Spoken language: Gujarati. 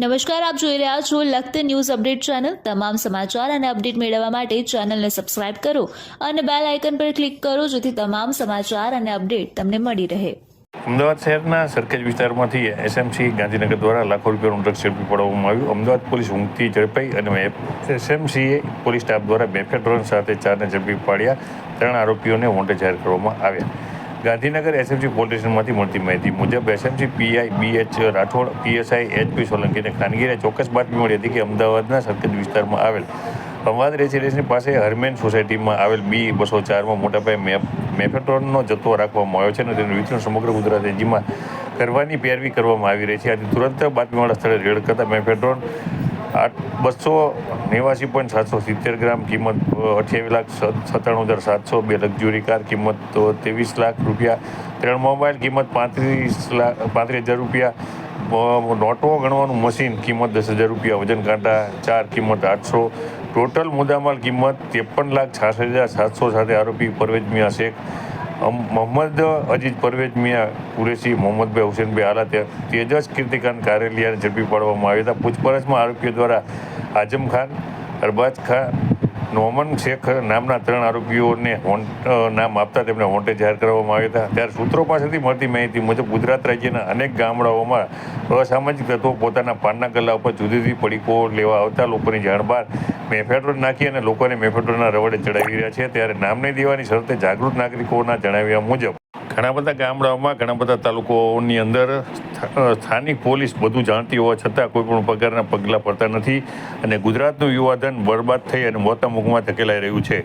નમસ્કાર, આપ જોઈ રહ્યા છો લખત ન્યૂઝ અપડેટ ચેનલ. તમામ સમાચાર અને અપડેટ મેળવવા માટે ચેનલને સબસ્ક્રાઇબ કરો અને બેલ આઇકન પર ક્લિક કરો જેથી તમામ સમાચાર અને અપડેટ તમને મળી રહે. અમદાવાદ શહેરના સરખેજ વિસ્તારમાંથી એસએમસી ગાંધીનગર દ્વારા લાખો રૂપિયાનું ડ્રગ્સ ઝડપી પાડવામાં આવ્યું. અમદાવાદ પોલીસ ઊંઘથી ઝડપાઈ અને એસએમસીએ પોલીસ સ્ટાફ દ્વારા મેફેડ્રોન સાથે ચારને ઝડપી પાડ્યા. ત્રણ આરોપીઓને વોન્ટેડ જાહેર કરવામાં આવ્યા. ગાંધીનગર એસએમસી પોલીસ સ્ટેશનમાંથી મળતી માહિતી મુજબ SMC PI BH Rathod PSI HP સોલંકીને ખાનગીને ચોક્કસ બાતમી મળી હતી કે અમદાવાદના સરખેજ વિસ્તારમાં આવેલ અમદાવાદ રેસિડેન્સની પાસે હરમેન સોસાયટીમાં આવેલ બી બસો ચારમાં મોટાભાઈ મેપ મેફેટોનનો જથ્થો રાખવામાં આવ્યો છે અને તેનું વિતરણ સમગ્ર ગુજરાત રાજ્યમાં કરવાની પેરવી કરવામાં આવી રહી છે. આજે તુરંત બાતમીવાળા સ્થળે રેડ કરતા મેફેટ્રોન આઠ બસો નેવાસી પોઈન્ટ સાતસો સિત્તેર ગ્રામ કિંમત અઠ્યાવીસ લાખ સત્તાણું હજાર સાતસો બે લક્ઝુરી કાર કિંમત, તો ત્રેવીસ લાખ રૂપિયા. ત્રણ મોબાઈલ કિંમત પાંત્રીસ લાખ, પાંત્રીસ હજાર રૂપિયા. નોટો ગણવાનું મશીન કિંમત દસ હજાર રૂપિયા, વજન કાંટા ચાર કિંમત આઠસો. ટોટલ મુદ્દામાલ કિંમત ત્રેપન લાખ છાસઠ હજાર સાતસો સાથે આરોપી પરવેજ મિયા શેખ. મોહમ્મદ અજીજ પરવેજ મિયા કુરેશી, મોહમ્મદભાઈ હુસેનભાઈ આલા તેજસ કીર્તિકાંત કારેલિયાને ઝડપી પાડવામાં આવ્યા હતા. પૂછપરછમાં આરોપીઓ દ્વારા આઝમ ખાન અરબાજ ખાન નોમન શેખ નામના ત્રણ આરોપીઓને નામ આપતા તેમને વોન્ટેડ જાહેર કરવામાં આવ્યા હતા. ત્યારે સૂત્રો પાસેથી મળતી માહિતી મુજબ ગુજરાત રાજ્યના અનેક ગામડાઓમાં અસામાજિક તત્વો પોતાના પાનના ગલ્લા ઉપર જુદી જુદી પડીકો લેવા આવતા લોકોની જાણ બહાર મેફેડ્રોન નાખી અને લોકોને મેફેડ્રોનના રવડે ચડાવી રહ્યા છે. ત્યારે નામ નહીં દેવાની શરતે જાગૃત નાગરિકોના જણાવ્યા મુજબ ઘણા બધા ગામડાઓમાં, ઘણા બધા તાલુકાઓની અંદર સ્થાનિક પોલીસ બધું જાણતી હોવા છતાં કોઈ પણ પ્રકારના પગલાં પડતા નથી અને ગુજરાતનું યુવાધન બરબાદ થઈ અને મોતા મુખમાં ધકેલાઈ રહ્યું છે.